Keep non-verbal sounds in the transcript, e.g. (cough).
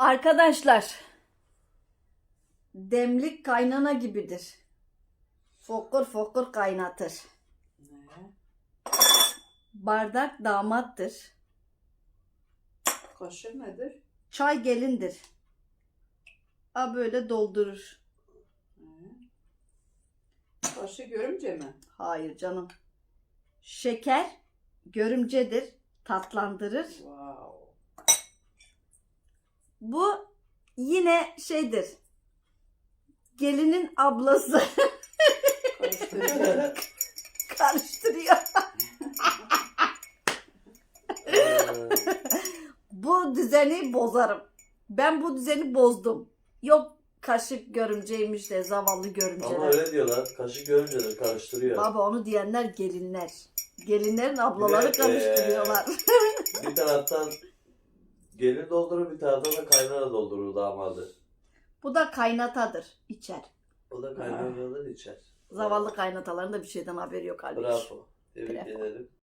Arkadaşlar, demlik kaynana gibidir. Fokur fokur kaynatır. Ne? Bardak damattır. Kaşık nedir? Çay gelindir. A böyle doldurur. Kaşık görümce mi? Hayır canım. Şeker görümcedir, tatlandırır. Wow. Bu yine şeydir. Gelinin ablası karıştırıyor. (laughs) Ee, (laughs) Bu düzeni bozarım. Ben bu düzeni bozdum. Yok kaşık görümceymiş de zavallı Ama görümceler. öyle diyorlar. Kaşık görünce de karıştırıyor. Baba onu diyenler gelinler. Gelinlerin ablaları Bir de, karıştırıyorlar. Bir taraftan gelin doldurur, bir taraftan da kaynana doldurur damadı. bu da kaynatadır. içer. O da kaynanadan içer. Zavallı kaynataların da bir şeyden haberi yok halbuki. Bravo. Tebrik Bravo. ederim.